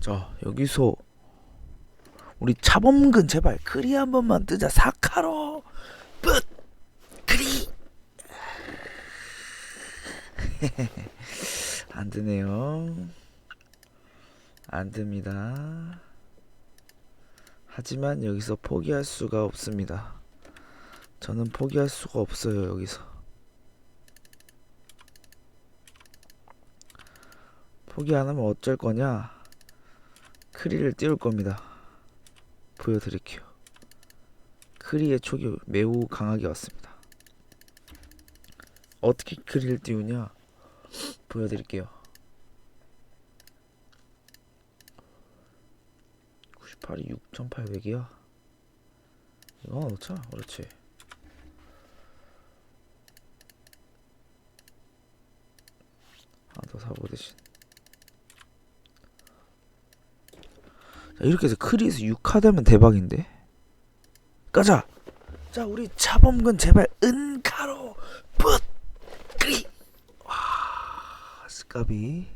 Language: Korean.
자 여기서 우리 차범근 제발 크리 한 번만 뜨자. 사카로. 뿌 크리. 안 드네요. 안 듭니다. 하지만 여기서 포기할 수가 없습니다. 저는 포기할 수가 없어요 여기서. 포기 안 하면 어쩔 거냐 크리를 띄울 겁니다. 보여드릴게요. 크리의 촉이 매우 강하게 왔습니다. 어떻게 크리를 띄우냐? 보여드릴게요. 98이 6800이야? 이거 하나 그렇지. 하나 더 사보듯이 자, 이렇게 해서 크리에서 6카 되면 대박인데? 가자! 자 우리 차범근 제발 은카로 풋 크리! 와 스카비